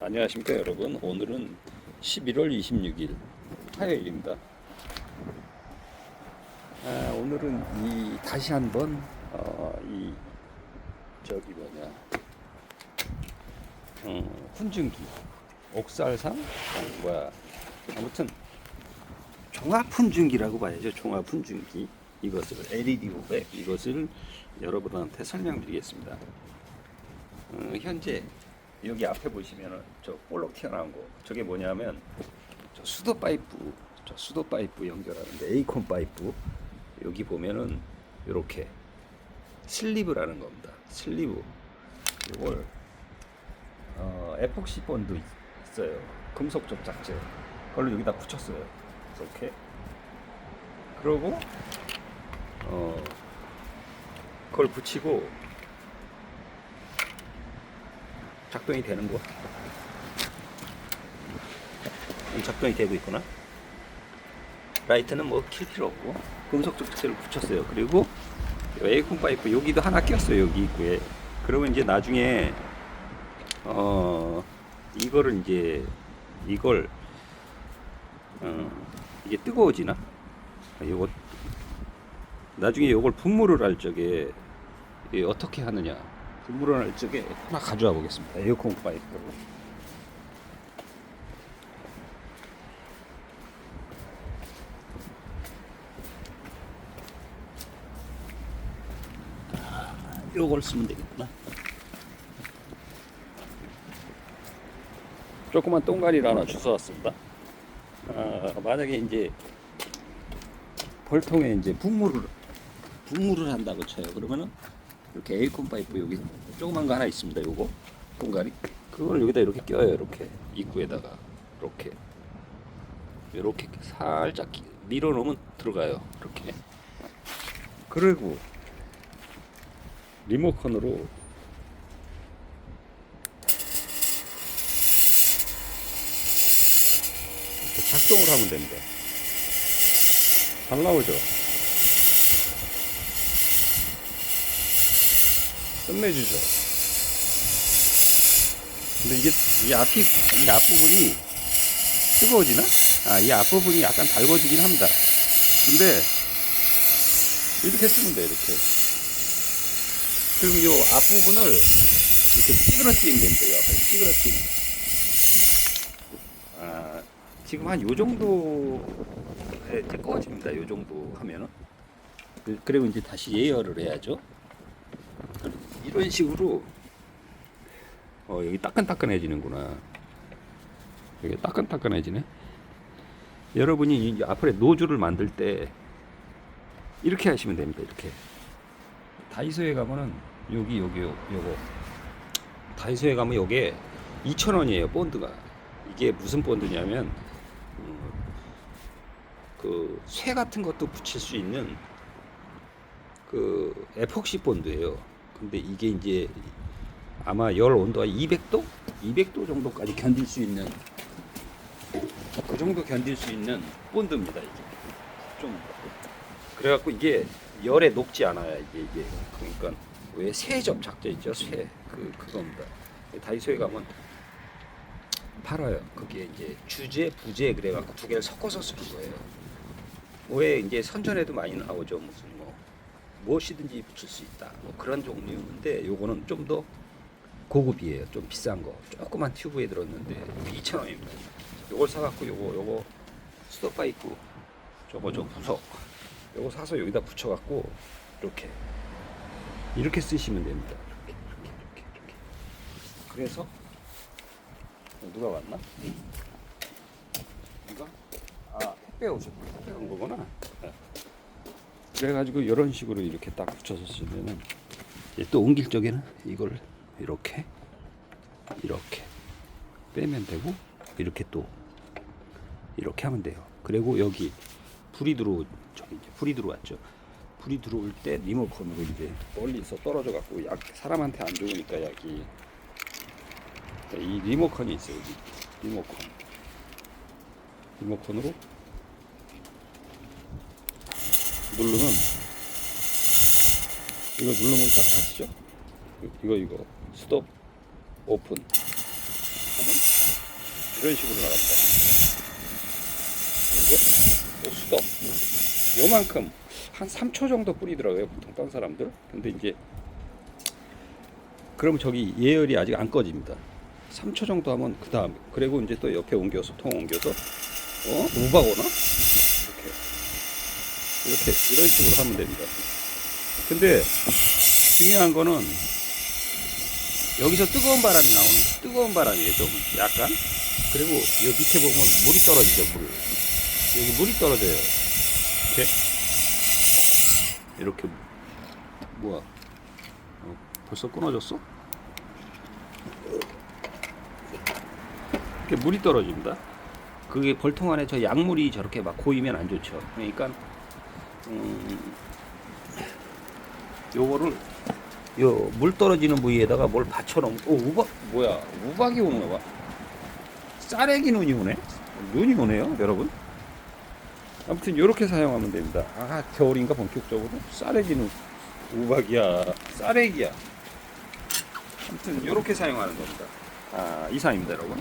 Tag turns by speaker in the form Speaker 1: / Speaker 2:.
Speaker 1: 안녕하십니까 여러분. 오늘은 11월 26일 화요일입니다. 아, 오늘은 이 다시 한번 어, 이 저기 뭐냐 어, 훈증기 옥살상 아, 뭐야 아무튼 종합 훈증기라고 봐야죠. 종합 훈증기. 이것을 LED 500 이것을 여러분한테 설명드리겠습니다. 어, 현재 여기 앞에 보시면은 저 볼록 튀어나온 거. 저게 뭐냐면 저 수도 파이프 저 수도 파이프 연결하는데 에이콘 파이프. 여기 보면은 이렇게 슬리브라는 겁니다. 슬리브. 이걸 어, 에폭시 본드 있어요. 금속 접착제. 그걸로 여기다 붙였어요. 이렇게. 그러고 어 그걸 붙이고 작동이 되는 거. 음, 작동이 되고 있구나. 라이트는 뭐 킬 필요 없고 금속 접착제를 붙였어요. 그리고 에이콘 파이프 여기도 하나 꼈어요. 여기 입구에. 그러면 이제 나중에 어 이거를 이제 이걸 어 이게 뜨거워지나? 이거 나중에 이걸 분무를 할 적에 어떻게 하느냐? 할 적에 하나 가져와 보겠습니다. 에어컨 파이프로. 아, 요걸 쓰면 되겠구나. 조그만 똥가리를 하나 주워왔습니다. 아, 만약에 이제 벌통에 이제 분무를 분무를 한다고 쳐요. 그러면은 이렇게 에이콘 파이프 여기 조그만 거 하나 있습니다. 요거 공간이 그걸 여기다 이렇게 껴요. 이렇게 입구에다가 이렇게 이렇게 살짝 끼- 밀어 놓으면 들어가요. 이렇게 그리고 리모컨으로 작동을 하면 됩니다. 잘 나오죠? 끝내주죠. 근데 이게 이 앞이 이 앞부분이 뜨거워지나? 아, 이 앞부분이 약간 달궈지긴 합니다. 근데 이렇게 쓰면 돼 이렇게. 그리고 이 앞부분을 이렇게 찌그러뜨리면 앞에 찌그러뜨리면. 아, 지금 한 요 정도에 이제 꺼집니다. 요 정도 하면은. 그- 그리고 이제 다시 예열을 해야죠. 이런 식으로 어 여기 따끈따끈해지는구나. 여기 따끈따끈해지네. 여러분이 이 앞으로 노즐을 만들 때 이렇게 하시면 됩니다 이렇게. 다이소에 가면은 여기 여기 요, 요거. 다이소에 가면 요게 2,000원이에요 본드가. 이게 무슨 본드냐면 음, 그쇠 같은 것도 붙일 수 있는 그 에폭시 본드예요. 근데 이게 이제 아마 열 온도가 200도? 200도 정도까지 견딜 수 있는 그 정도 견딜 수 있는 본드입니다. 이게 좀 그래갖고 이게 열에 녹지 않아요. 이게 이게 그러니까 왜 쇠 접착제 있죠? 쇠그 그겁니다. 다이소에 가면 팔아요. 그게 이제 주제 부제 그래갖고 두 개를 섞어서 쓰는 거예요. 왜 이제 선전에도 많이 나오죠. 무슨 뭐 무엇이든지 붙일 수 있다. 뭐 그런 종류인데 요거는 좀 더 고급이에요. 좀 비싼 거. 조그만 튜브에 들었는데 2,000원입니다. 요걸 사갖고 요거 요거 파이프 저거 저 부석 요거 사서 여기다 붙여갖고 이렇게 이렇게 쓰시면 됩니다. 이렇게 이렇게 이렇게 이렇게. 그래서 누가 왔나? 이거 아 택배 오셨 택배 온 거구나. 네. 그래가지고 이런 식으로 이렇게 딱 붙여서 쓰면은 또 옮길 적에는 이걸 이렇게 이렇게 빼면 되고 이렇게 또 이렇게 하면 돼요. 그리고 여기 불이 들어 저기 이제 불이 들어왔죠. 불이 들어올 때 리모컨으로 이제 멀리서 떨어져 갖고 약 사람한테 안 좋으니까 약이 이 리모컨이 있어요. 여기 리모컨 리모컨으로 누르면 이거 누르면 딱 닫히죠? 이거 이거. 스톱 오픈. 하면 이런 식으로 나갑니다. 그리고 또 수도 요만큼 한 3초 정도 뿌리더라고요 보통 딴 사람들. 근데 이제 그럼 저기 예열이 아직 안 꺼집니다. 3초 정도 하면 그 다음. 그리고 이제 또 옆에 옮겨서 통 옮겨서 어? 우박 오나 이렇게 이런 식으로 하면 됩니다. 근데 중요한 거는 여기서 뜨거운 바람이 나오는 뜨거운 바람이에요 좀 약간 그리고 이 밑에 보면 물이 떨어지죠 물. 여기 물이 떨어져요. 이렇게. 이렇게 뭐야? 어, 벌써 끊어졌어? 이렇게 물이 떨어집니다. 그게 벌통 안에 저 약물이 저렇게 막 고이면 안 좋죠. 그러니까 음, 요거를 요 물 떨어지는 부위에다가 뭘 받쳐놓으면 오 우박 뭐야 우박이 오는 거봐. 쌀애기 눈이 오네? 눈이 오네요 여러분. 아무튼 이렇게 사용하면 됩니다. 아 겨울인가 본격적으로? 쌀애기 눈. 우박이야 쌀애기야. 아무튼 이렇게 사용하는 겁니다. 아 이상입니다 여러분